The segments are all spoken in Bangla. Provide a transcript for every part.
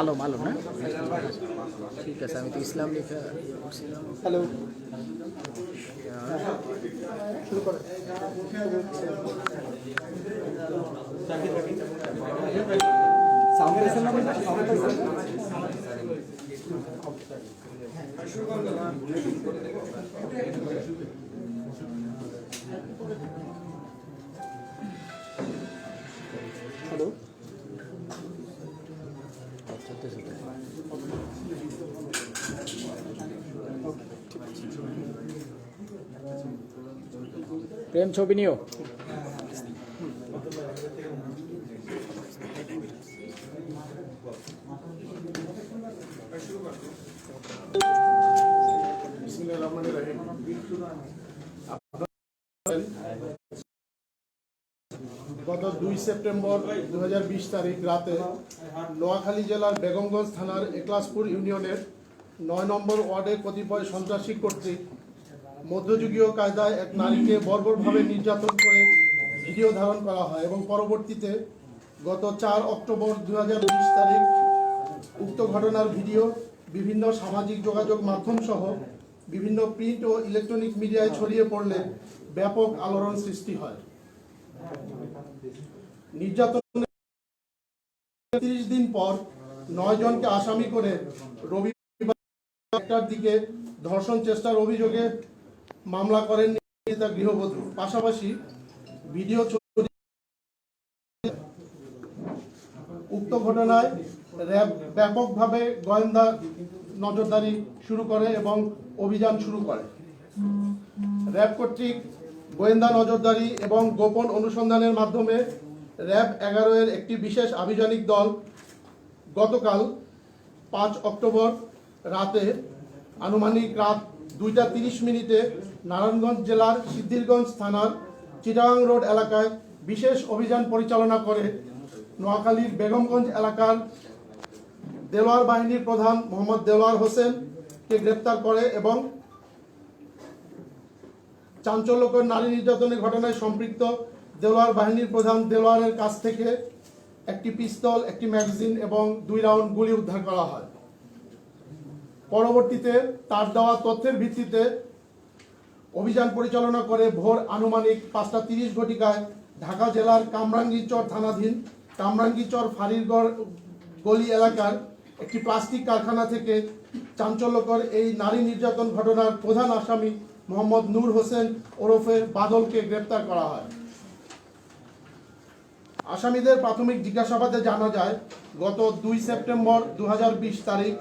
আলম আলম। না? ঠিক আছে আমি তো ইসলাম লেখা হ্যালো। পেয়েছেন না প্রেম ছবি নিও। গত দুই সেপ্টেম্বর দু হাজার বিশ তারিখ রাতে নোয়াখালী জেলার বেগমগঞ্জ থানার একলাসপুর ইউনিয়নের নয় নম্বর ওয়ার্ডে কতিপয় সন্ত্রাসী কর্তৃক মধ্যযুগীয় কায়দায় এক নারীকে বর্বরভাবে নির্যাতন করে ভিডিও ধারণ করা হয় এবং পরবর্তীতে গত চার অক্টোবর দু তারিখ উক্ত ঘটনার ভিডিও, বিভিন্ন সামাজিক যোগাযোগ মাধ্যম সহ বিভিন্ন প্রিন্ট ও ইলেকট্রনিক মিডিয়ায় ছড়িয়ে পড়লে ব্যাপক আলোড়ন সৃষ্টি হয়। নির্যাতন তিরিশ দিন পর নয় জনকে আসামি করে রবিবার একটার দিকে ধর্ষণ চেষ্টার অভিযোগে মামলা করেন নির্যাতিতা গৃহবধূ। পাশাপাশি ভিডিও উক্ত ঘটনায় র্যাব ব্যাপকভাবে গোয়েন্দা নজরদারি শুরু করে এবং অভিযান শুরু করে। র্যাব কর্তৃক গোয়েন্দা নজরদারি এবং গোপন অনুসন্ধানের মাধ্যমে র্যাব এগারো এর একটি বিশেষ আভিযানিক দল গতকাল পাঁচ অক্টোবর রাতে আনুমানিক রাত দুইটা তিরিশ মিনিটে নারায়ণগঞ্জ জেলার সিদ্ধিরগঞ্জ থানার চিটাগাং রোড এলাকায় বিশেষ অভিযান পরিচালনা করে নোয়াখালীর বেগমগঞ্জ এলাকার দেলোয়ার বাহিনীর প্রধান মোহাম্মদ দেলোয়ার হোসেনকে গ্রেপ্তার করে এবং চাঞ্চল্যকর নারী নির্যাতনের ঘটনায় সম্পৃক্ত দেলোয়ার বাহিনীর প্রধান দেলোয়ারের কাছ থেকে একটি পিস্তল, একটি ম্যাগাজিন এবং দুই রাউন্ড গুলি উদ্ধার করা হয়। পরবর্তীতে তার দেওয়া তথ্যের ভিত্তিতে অভিযান পরিচালনা করে ভোর আনুমানিক পাঁচটা তিরিশ ঘটিকায় ঢাকা জেলার কামরাঙ্গীরচর থানাধীন কামরাঙ্গীরচর ফারিরগড় গলি এলাকার একটি প্লাস্টিক কারখানা থেকে চাঞ্চল্যকর এই নারী নির্যাতন ঘটনার প্রধান আসামি মোহাম্মদ নূর হোসেন ওরফে বাদলকে গ্রেপ্তার করা হয়। আসামিদের প্রাথমিক জিজ্ঞাসাবাদে জানা যায়, গত দুই সেপ্টেম্বর দু হাজার বিশ তারিখ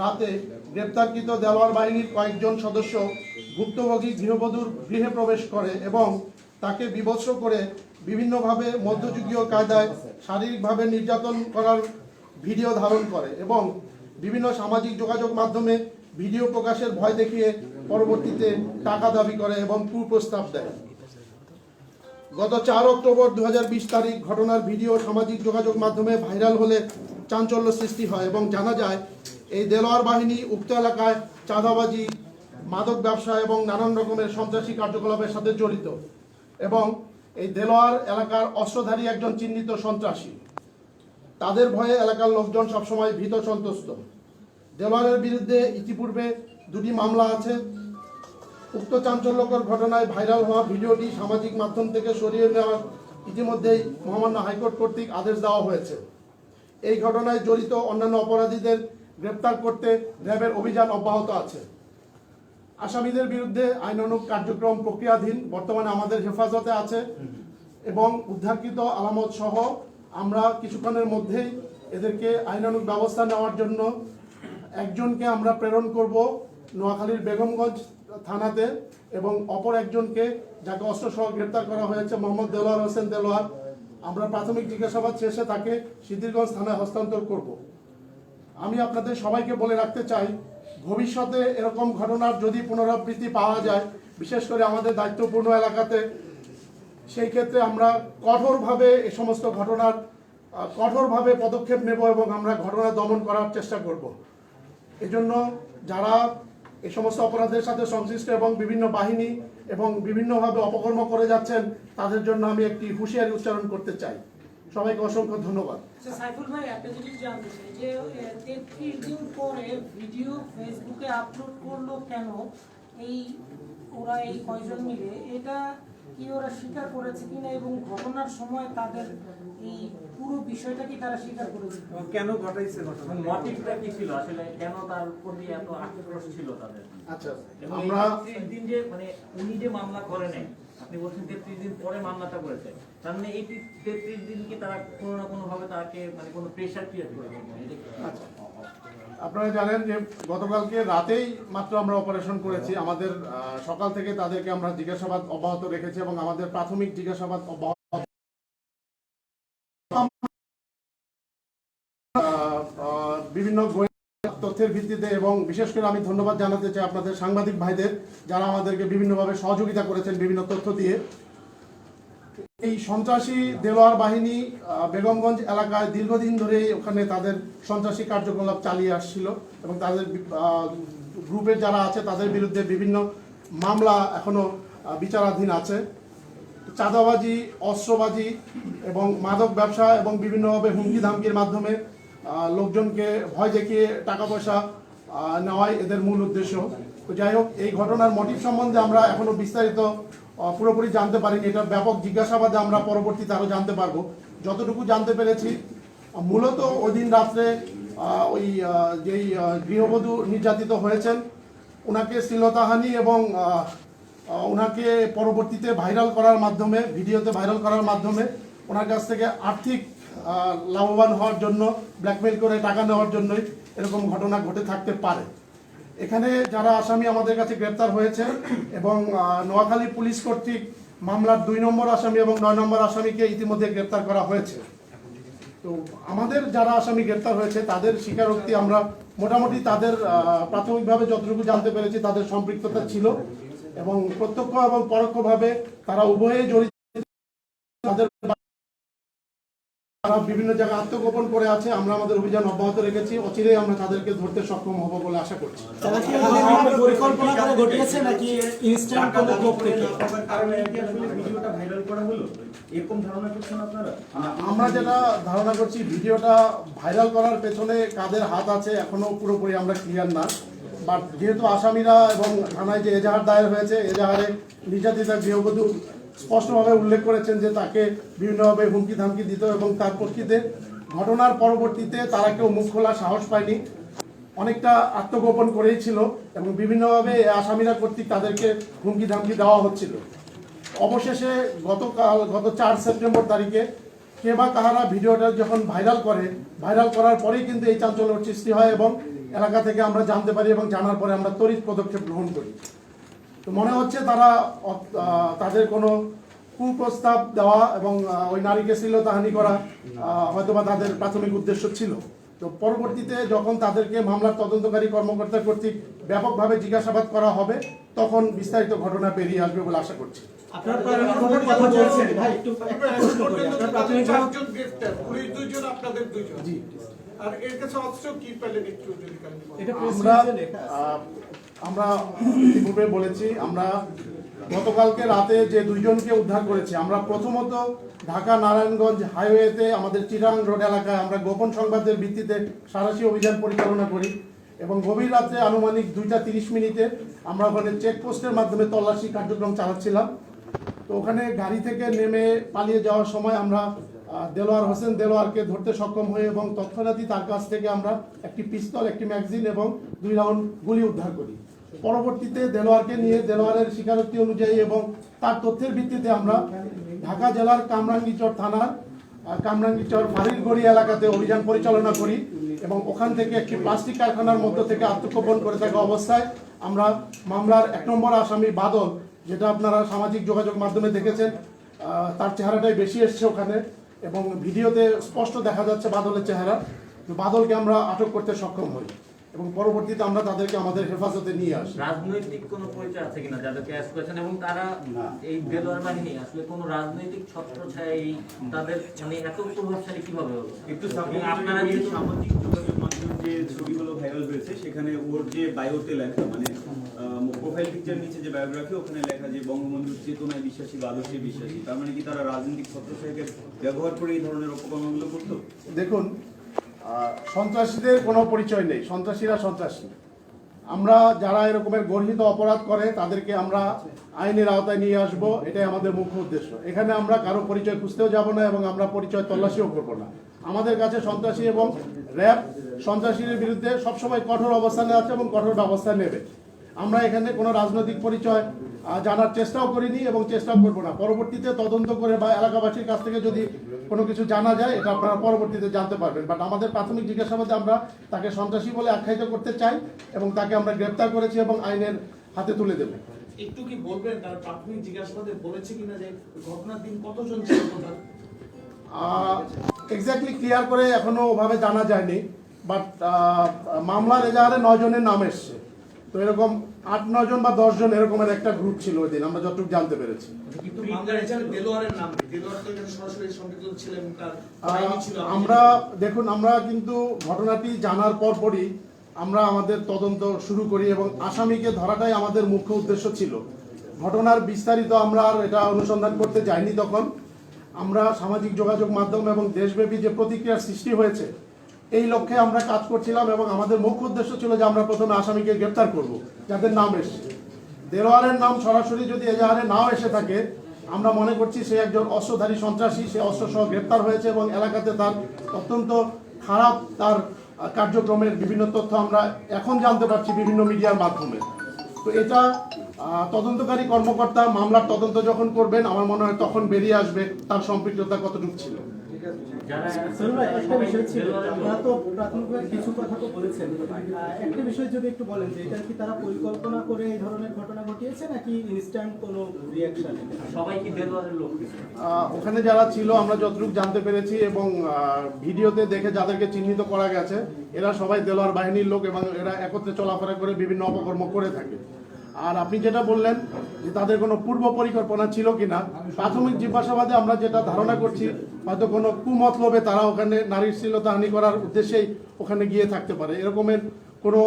রাতে গ্রেপ্তারকৃত দেওয়ার বাহিনীর কয়েকজন সদস্য ভুক্তভোগী গৃহবধূর গৃহে প্রবেশ করে এবং তাকে বিভৎস করে বিভিন্নভাবে মধ্যযুগীয় কায়দায় শারীরিকভাবে নির্যাতন করার ভিডিও ধারণ করে এবং বিভিন্ন সামাজিক যোগাযোগ মাধ্যমে ভিডিও প্রকাশের ভয় দেখিয়ে পরবর্তীতে টাকা দাবি করে এবং কুপ্রস্তাব দেয়। গত চার অক্টোবর দু হাজার বিশ তারিখ ঘটনার ভিডিও সামাজিক যোগাযোগ মাধ্যমে ভাইরাল হলে চাঞ্চল্য সৃষ্টি হয় এবং জানা যায়, এই দেলোয়ার বাহিনী উক্ত এলাকায় চাঁদাবাজি, মাদক ব্যবসা এবং নানান রকমের সন্ত্রাসী কার্যকলাপের সাথে জড়িত এবং এই দেলোয়ার এলাকার অস্ত্রধারী একজন চিহ্নিত সন্ত্রাসী। তাদের ভয়ে এলাকার লোকজন সবসময় ভীত সন্তুষ্ট দেলোয়ারের বিরুদ্ধে ইতিপূর্বে দুটি মামলা আছে। উক্ত চাঞ্চল্যকর ঘটনায় ভাইরাল হওয়া ভিডিওটি সামাজিক মাধ্যম থেকে সরিয়ে নেওয়ার ইতিমধ্যেই মহামান্য হাইকোর্ট কর্তৃক আদেশ দেওয়া হয়েছে। এই ঘটনায় জড়িত অন্যান্য অপরাধীদের গ্রেপ্তার করতে র্যাবের অভিযান অব্যাহত আছে। আসামিদের বিরুদ্ধে আইনানুগ কার্যক্রম প্রক্রিয়াধীন, বর্তমানে আমাদের হেফাজতে আছে এবং উদ্ধারকৃত আলামত সহ আমরা কিছুক্ষণের মধ্যেই এদেরকে আইনানুগ ব্যবস্থা নেওয়ার জন্য একজনকে আমরা প্রেরণ করব নোয়াখালীর বেগমগঞ্জ থানাতে এবং অপর একজনকে, যাকে অস্ত্রসহ গ্রেপ্তার করা হয়েছে, মোহাম্মদ দেলোয়ার হোসেন দেলোয়ার। আমরা প্রাথমিক জিজ্ঞাসাবাদ শেষে তাকে সিদ্ধিরগঞ্জ থানায় হস্তান্তর করব। আমি আপনাদের সবাইকে বলে রাখতে চাই, ভবিষ্যতে এরকম ঘটনার যদি পুনরাবৃত্তি পাওয়া যায়, বিশেষ করে আমাদের দায়িত্বপূর্ণ এলাকাতে, সেই ক্ষেত্রে আমরা কঠোরভাবে এ সমস্ত ঘটনার, কঠোরভাবে পদক্ষেপ নেব এবং আমরা ঘটনা দমন করার চেষ্টা করব। এজন্য যারা এই সমস্ত অপরাধের সাথে সংশ্লিষ্ট এবং বিভিন্ন বাহিনী এবং বিভিন্নভাবে অপকর্ম করে যাচ্ছেন, তাদের জন্য আমি একটি হুঁশিয়ারি উচ্চারণ করতে চাই। সবাইকে অসংখ্য ধন্যবাদ। আচ্ছা জানতে পরে ভিডিও ফেসবুকে আপলোড কেন? এই, ওরা এই মিলে? এটা কি ওরা স্বীকার করেছে কিনা এবং ঘটনার সময় তাদের এই পুরো বিষয়টা কি তারা স্বীকার করেছে? কেন ঘটাইছে ঘটনা মোটিভটা কি ছিল? আসলে কেন তার প্রতি এত আক্রোশ ছিল তাদের? আচ্ছা আমরা দিন যে মানে উনি যে মামলা করে নাই আপনি বলছেন তেত্রিশ দিন পরে মামলাটা করেছে। তার মানে এই তেত্রিশ দিন কি তারা কোনো না কোনো ভাবে তাকে মানে কোনো প্রেশার ক্রিয়েট করেছে আচ্ছা। আপনারা জানেন যে গতকালকে রাতেই মাত্র আমরা অপারেশন করেছি। আমাদের সকাল থেকে তাদেরকে আমরা জিজ্ঞাসাবাদ অব্যাহত রেখেছি এবং আমাদের প্রাথমিক জিজ্ঞাসাবাদ অব্যাহত বিভিন্ন তথ্যের ভিত্তিতে এবং বিশেষ করে আমি ধন্যবাদ জানাতে চাই আপনাদের সাংবাদিক ভাইদের, যারা আমাদেরকে বিভিন্নভাবে সহযোগিতা করেছেন বিভিন্ন তথ্য দিয়ে। এই সন্ত্রাসী দেলোয়ার বাহিনী বেগমগঞ্জ এলাকায় দীর্ঘদিন ধরে ওখানে তাদের সন্ত্রাসী কার্যকলাপ চালিয়ে আসছিল এবং তাদের গ্রুপের যারা আছে তাদের বিরুদ্ধে বিভিন্ন মামলা এখনও বিচারাধীন আছে। চাঁদাবাজি, অস্ত্রবাজি এবং মাদক ব্যবসা এবং বিভিন্নভাবে হুমকি ধামকির মাধ্যমে লোকজনকে ভয় দেখিয়ে টাকা পয়সা নেওয়াই এদের মূল উদ্দেশ্য। যাই হোক, এই ঘটনার মোটিভ সম্বন্ধে আমরা এখনও বিস্তারিত পুরোপুরি জানতে পারিনি। এটা ব্যাপক জিজ্ঞাসাবাদে আমরা পরবর্তীতে আরও জানতে পারব। যতটুকু জানতে পেরেছি মূলত ওই দিন রাত্রে ওই যেই গৃহবধূ নির্যাতিত হয়েছেন ওনাকে শ্লীলতাহানি এবং ওনাকে পরবর্তীতে ভাইরাল করার মাধ্যমে, ভিডিওতে ভাইরাল করার মাধ্যমে ওনার কাছ থেকে আর্থিক লাভবান হওয়ার জন্য ব্ল্যাকমেল করে টাকা নেওয়ার জন্যই এরকম ঘটনা ঘটে থাকতে পারে। এখানে যারা আসামি আমাদের কাছে গ্রেপ্তার হয়েছে এবং নোয়াখালী পুলিশ কর্তৃক মামলার দুই নম্বর আসামি এবং নয় নম্বর আসামিকে ইতিমধ্যে গ্রেপ্তার করা হয়েছে। তো আমাদের যারা আসামি গ্রেপ্তার হয়েছে, তাদের স্বীকারোক্তি আমরা মোটামুটি তাদের প্রাথমিকভাবে যতটুকু জানতে পেরেছি তাদের সম্পৃক্ততা ছিল এবং প্রত্যক্ষ এবং পরোক্ষভাবে তারা উভয়ে জড়িত তাদের তারা বিভিন্ন জায়গায় আত্মগোপন করে আছে আমরা আমাদের অভিযান অব্যাহত রেখেছি অচিরেই আমরা তাদেরকে ধরতে সক্ষম হব বলে আশা করছি। তারা কি আমাদের পরিকল্পনা করে ঘটিয়েছে নাকি ইনস্ট্যান্ট কোনো লোক থেকে? কারণে ভিডিওটা ভাইরাল করা হলো? এরকম ধারণা করছেন আপনারা? আমরা যেটা ধারণা করছি ভিডিওটা ভাইরাল করার পেছনে কাদের হাত আছে এখনও পুরোপুরি আমরা ক্লিয়ার না। বাট যেহেতু আসামিরা এবং থানায় যে এজাহার দায়ের হয়েছে এজাহারে নির্যাতিতা গৃহবধূ স্পষ্টভাবে উল্লেখ করেছেন যে তাকে বিভিন্নভাবে হুমকি ধামকি দিত এবং তার প্রেক্ষিতে ঘটনার পরবর্তীতে তারা কেউ মুখ খোলার সাহস পায়নি। অনেকটা আত্মগোপন করেই ছিল এবং বিভিন্নভাবে আসামিরা কর্তৃক তাদেরকে হুমকি ধামকি দেওয়া হচ্ছিল। অবশেষে গতকাল, গত চার সেপ্টেম্বর তারিখে কে বা কাহারা ভিডিওটা যখন ভাইরাল করে, ভাইরাল করার পরেই কিন্তু এই চাঞ্চল্যর সৃষ্টি হয় এবং এলাকা থেকে আমরা জানতে পারি এবং জানার পরে আমরা তড়িৎ পদক্ষেপ গ্রহণ করি। তো মনে হচ্ছে তারা তাদের কোনো কুপ্রস্তাব দেওয়া এবং ওই নারীকে শ্লীলতাহানি করা আহ, হয়তোবা তাদের প্রাথমিক উদ্দেশ্য ছিল। তো পরবর্তীতে যখন তাদেরকে মামলার তদন্তকারী কর্মকর্তা কর্তৃক ব্যাপকভাবে জিজ্ঞাসাবাদ করা হবে তখন বিস্তারিত ঘটনা বেরিয়ে আসবে বলে আশা করছি। আমরা আমরা ইতিপূর্বে বলেছি, আমরা গতকালকে রাতে যে দুইজনকে উদ্ধার করেছি, আমরা প্রথমত ঢাকা নারায়ণগঞ্জ হাইওয়েতে আমাদের চিরাং রোড এলাকায় আমরা গোপন সংবাদের ভিত্তিতে সারাশি অভিযান পরিচালনা করি এবং গভীর রাত্রে আনুমানিক দুইটা তিরিশ মিনিটে আমরা ওখানে চেকপোস্টের মাধ্যমে তল্লাশি কার্যক্রম চালাচ্ছিলাম। তো ওখানে গাড়ি থেকে নেমে পালিয়ে যাওয়ার সময় আমরা দেলোয়ার হোসেন দেলোয়ারকে ধরতে সক্ষম হয়ে এবং তৎক্ষণাৎই তার কাছ থেকে আমরা একটি পিস্তল, একটি ম্যাগজিন এবং দুই রাউন্ড গুলি উদ্ধার করি। পরবর্তীতে দেলোয়ারকে নিয়ে দেলোয়ারের স্বীকারোক্তি অনুযায়ী এবং তার তথ্যের ভিত্তিতে আমরা ঢাকা জেলার কামরাঙ্গীচর থানার কামরাঙ্গীচর ফারিরগড়ি এলাকাতে অভিযান পরিচালনা করি এবং ওখান থেকে একটি প্লাস্টিক কারখানার মধ্য থেকে আত্মগোপন করে থাকা অবস্থায় আমরা মামলার এক নম্বর আসামি বাদল, যেটা আপনারা সামাজিক যোগাযোগ মাধ্যমে দেখেছেন তার চেহারাটাই বেশি এসছে ওখানে এবং ভিডিওতে স্পষ্ট দেখা যাচ্ছে বাদলের চেহারা। বাদলকে আমরা আটক করতে সক্ষম হই। এবং পরবর্তীতে আমরা তাদেরকে আমাদের হেফাজতে নিয়ে আসি। রাজনৈতিক কোনো পরিচয় আছে কিনা যাদেরকে অ্যারেস্ট করেছেন এবং তারা এই বেলোয়ার বাহিনী আসলে কোনো রাজনৈতিক ছত্রছায়া এই তাদের মানে এত প্রভাবশালী কীভাবে হলো? একটু আপনারা যে সামাজিক যোগাযোগ মাধ্যম যে ছবিগুলো ভাইরাল হয়েছে সেখানে ওর যে বায়োতে লেখা মানে আহ, প্রোফাইল পিকচার নিচে যে বায়োগ্রাফি ওখানে লেখা যে বঙ্গবন্ধুর চেতনায় বিশ্বাসী বা আদর্শে বিশ্বাসী তার মানে কি তারা রাজনৈতিক ছত্রছায়াকে ব্যবহার করে এই ধরনের অপকর্মগুলো করতো? দেখুন সন্ত্রাসীদের কোনো পরিচয় নেই, সন্ত্রাসীরা সন্ত্রাসী। আমরা যারা এরকমের গর্হিত অপরাধ করে, তাদেরকে আমরা আইনের আওতায় নিয়ে আসব, এটাই আমাদের মুখ্য উদ্দেশ্য। এখানে আমরা কারও পরিচয় খুঁজতেও যাব না এবং আমরা পরিচয় তল্লাশিও করব না। আমাদের কাছে সন্ত্রাসী এবং র্যাব সন্ত্রাসীদের বিরুদ্ধে সবসময় কঠোর অবস্থানে আছে এবং কঠোর ব্যবস্থা নেবে। আমরা এখানে কোনো রাজনৈতিক পরিচয় জানার চেষ্টাও করিনি এবং চেষ্টাও করব না। পরবর্তীতে তদন্ত করে বা এলাকাবাসীর কাছ থেকে যদি কোনো কিছু জানা যায় এটা আপনারা পরবর্তীতে জানতে পারবেন। বাট আমাদের প্রাথমিক জিজ্ঞাসাবাদে আমরা তাকে সন্ত্রাসী বলে আখ্যায়িত করতে চাই এবং তাকে আমরা গ্রেপ্তার করেছি এবং আইনের হাতে তুলে দেবো। একটু কি বলবেন তার প্রাথমিক জিজ্ঞাসাবাদে বলেছে কিনা যে ঘটনার দিন কতজন ছিল টোটাল এক্স্যাক্টলি ক্লিয়ার করে এখনও ওভাবে জানা যায়নি বাট মামলার এজাহারে নয় জনের নাম এসছে। তো এরকম আট নয় জন বা দশ জন এরকমের একটা গ্রুপ ছিল ওই দিন আমরা যতটুকু জানতে পেরেছি। আপনি আমরা দেখুন আমরা কিন্তু ঘটনাটি জানার পরপরই আমরা আমাদের তদন্ত শুরু করি এবং আসামিকে ধরাটাই আমাদের মুখ্য উদ্দেশ্য ছিল। ঘটনার বিস্তারিত আমরা আর এটা অনুসন্ধান করতে যাইনি তখন। আমরা সামাজিক যোগাযোগ মাধ্যম এবং দেশব্যাপী যে প্রতিক্রিয়ার সৃষ্টি হয়েছে এই লক্ষ্যে আমরা কাজ করছিলাম এবং আমাদের মুখ্য উদ্দেশ্য ছিল যে আমরা প্রথমে আসামিকে গ্রেপ্তার করব যাদের নাম এসছে দেলোয়ারের নাম সরাসরি যদি এজাহারে নাও এসে থাকে, আমরা মনে করছি সে একজন অস্ত্রধারী সন্ত্রাসী, সে অস্ত্র সহ গ্রেপ্তার হয়েছে এবং এলাকাতে তার অত্যন্ত খারাপ তার কার্যক্রমের বিভিন্ন তথ্য আমরা এখন জানতে পারছি বিভিন্ন মিডিয়ার মাধ্যমে। তো এটা তদন্তকারী কর্মকর্তা মামলার তদন্ত যখন করবেন, আমার মনে হয় তখন বেরিয়ে আসবে তার সম্পৃক্ততা কতটুকু ছিল। একটা বিষয় ছিল আপনারা তো প্রাথমিকভাবে কিছু কথা তো বলেছেন। একটা বিষয় যদি একটু বলেন যে এটা কি তারা পরিকল্পনা করে এই ধরনের ঘটনা ঘটিয়েছে নাকি ইনস্ট্যান্ট কোনো রিয়াকশন সবাই কি দেলোয়ারের লোক ওখানে যারা ছিল আমরা যতটুকু জানতে পেরেছি এবং আহ, ভিডিওতে দেখে যাদেরকে চিহ্নিত করা গেছে এরা সবাই দেলোয়ার বাহিনীর লোক এবং এরা একত্রে চলাফেরা করে বিভিন্ন অপকর্ম করে থাকে। আর আপনি যেটা বললেন যে তাদের কোনো পূর্ব পরিকল্পনা ছিল কিনা, প্রাথমিক জিজ্ঞাসাবাদে আমরা যেটা ধারণা করছি, হয়তো কোনো কুমতলবে তারা ওখানে নারীর শ্লীলতাহানি করার উদ্দেশ্যেই ওখানে গিয়ে থাকতে পারে। এরকমের কোনো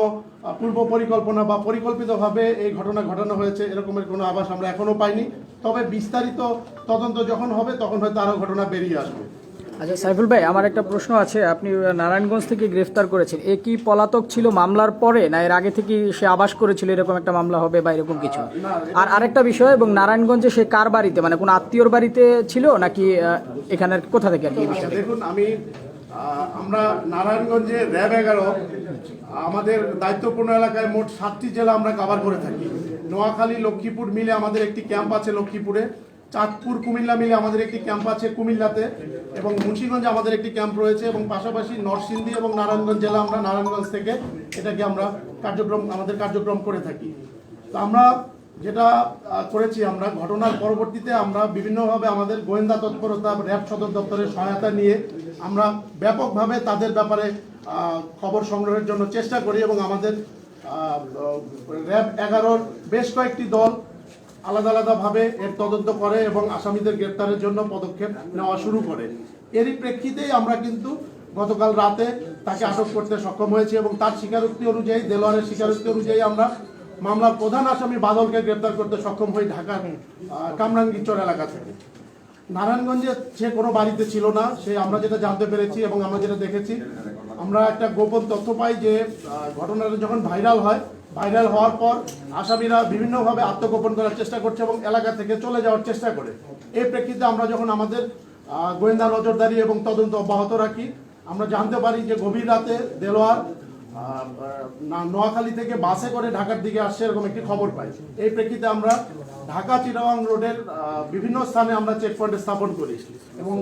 পূর্ব পরিকল্পনা বা পরিকল্পিতভাবে এই ঘটনা ঘটানো হয়েছে, এরকমের কোনো আভাস আমরা এখনও পাইনি। তবে বিস্তারিত তদন্ত যখন হবে, তখন হয়তো আরও ঘটনা বেরিয়ে আসবে। আচ্ছা সাইফুল ভাই আমার একটা প্রশ্ন আছে। আপনি নারায়ণগঞ্জ থেকে গ্রেফতার করেছেন। এ কি পলাতক ছিল মামলার পরে না এর আগে থেকে সে আবাস করেছিল এরকম একটা মামলা হবে বা এরকম কিছু? আর আরেকটা বিষয় এবং নারায়ণগঞ্জে সে কার বাড়িতে? মানে কোন আত্মীয়র বাড়িতে ছিল নাকি এখানের কোথা থেকে আর কি? আচ্ছা, দেখুন আমি আমরা নারায়ণগঞ্জে র্যাব এগারো আমাদের দায়িত্বপূর্ণ এলাকায় মোট সাতটি জেলা আমরা কভার করে থাকি। নোয়াখালী লক্ষ্মীপুর মিলে আমাদের একটি ক্যাম্প আছে লক্ষ্মীপুরে। চাঁদপুর, কুমিল্লা মিলে আমাদের একটি ক্যাম্প আছে কুমিল্লাতে এবং মুন্সিগঞ্জে আমাদের একটি ক্যাম্প রয়েছে এবং পাশাপাশি নরসিংদী এবং নারায়ণগঞ্জ জেলা আমরা নারায়ণগঞ্জ থেকে এটাকে আমরা কার্যক্রম, আমাদের কার্যক্রম করে থাকি। তো আমরা যেটা করেছি আমরা, ঘটনার পরবর্তীতে আমরা বিভিন্নভাবে আমাদের গোয়েন্দা তৎপরতা, র্যাব সদর দপ্তরের সহায়তা নিয়ে আমরা ব্যাপকভাবে তাদের ব্যাপারে খবর সংগ্রহের জন্য চেষ্টা করি এবং আমাদের র্যাব এগারোর বেশ কয়েকটি দল আলাদা আলাদাভাবে এর তদন্ত করে এবং আসামিদের গ্রেপ্তারের জন্য পদক্ষেপ নেওয়া শুরু করে। এরই প্রেক্ষিতেই আমরা কিন্তু গতকাল রাতে তাকে আটক করতে সক্ষম হয়েছি এবং তার স্বীকারোক্তি অনুযায়ী দেলোয়ারের স্বীকারোক্তি অনুযায়ী আমরা মামলার প্রধান আসামি বাদলকে গ্রেপ্তার করতে সক্ষম হই ঢাকার আহ, কামরাঙ্গীরচর এলাকা থেকে। নারায়ণগঞ্জে সে কোনো বাড়িতে ছিল না সে আমরা যেটা জানতে পেরেছি এবং আমরা যেটা দেখেছি আমরা একটা গোপন তথ্য পাই যে ঘটনাটা যখন ভাইরাল হয় ভাইরাল হওয়ার পর আসামিরা বিভিন্নভাবে আত্মগোপন করার চেষ্টা করছে এবং এলাকা থেকে চলে যাওয়ার চেষ্টা করে। এই প্রেক্ষিতে আমরা যখন আমাদের গোয়েন্দা নজরদারি এবং তদন্ত অব্যাহত রাখি, আমরা জানতে পারি যে গভীর রাতে দেলোয়ার নোয়াখালী থেকে বাসে করে ঢাকার দিকে আসছে এরকম একটি খবর পাই। এই প্রেক্ষিতে আমরা ঢাকা চিটাগাং রোডের বিভিন্ন স্থানে আমরা চেক পয়েন্ট স্থাপন করি এবং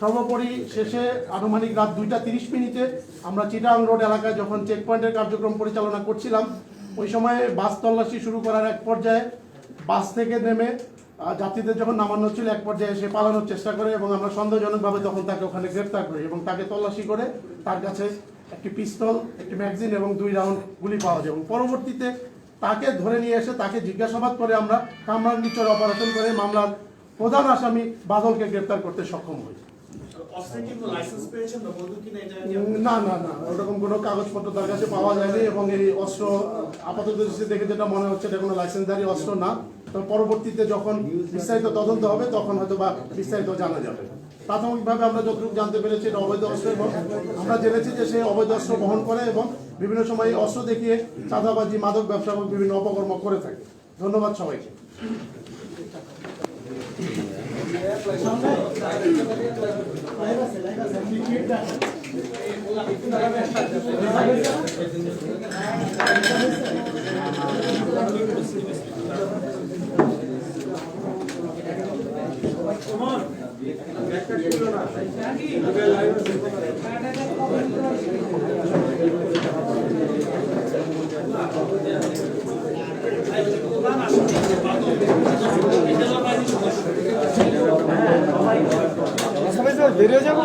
সর্বোপরি শেষে আনুমানিক রাত দুইটা তিরিশ মিনিটে আমরা চিটাগাং রোড এলাকায় যখন চেক পয়েন্টের কার্যক্রম পরিচালনা করছিলাম ওই সময়ে বাস তল্লাশি শুরু করার এক পর্যায়ে বাস থেকে নেমে যাত্রীদের যখন নামানো ছিল, এক পর্যায়ে সে পালানোর চেষ্টা করে এবং আমরা সন্দেহজনকভাবে তখন তাকে ওখানে গ্রেপ্তার করি এবং তাকে তল্লাশি করে তার কাছে একটি পিস্তল, একটি ম্যাগজিন এবং দুই রাউন্ড গুলি পাওয়া যায় এবং পরবর্তীতে তাকে ধরে নিয়ে এসে তাকে জিজ্ঞাসাবাদ করে আমরা কামরাঙ্গিচর অপারেশন করে মামলার প্রধান আসামি বাদলকে গ্রেপ্তার করতে সক্ষম হই। না না না, ওরকম কোনো কাগজপত্র তার কাছে পাওয়া এবং এই অস্ত্র আপাতত দেখে যেটা মনে হচ্ছে কোনো লাইসেন্সধারী অস্ত্র না। পরবর্তীতে যখন বিস্তারিত তদন্ত হবে, তখন হয়তো বা বিস্তারিত জানা যাবে। প্রাথমিকভাবে আমরা যতটুকু জানতে পেরেছি এটা অবৈধ অস্ত্র এবং আমরা জেনেছি যে সে অবৈধ অস্ত্র বহন করে এবং বিভিন্ন সময় অস্ত্র দেখিয়ে চাঁদাবাজি, মাদক ব্যবসা বিভিন্ন অপকর্ম করে থাকে। ধন্যবাদ সবাইকে। লাইভ আছে লাইভ আছে আপনি টুইট রাখেন বেরিয়ে যাব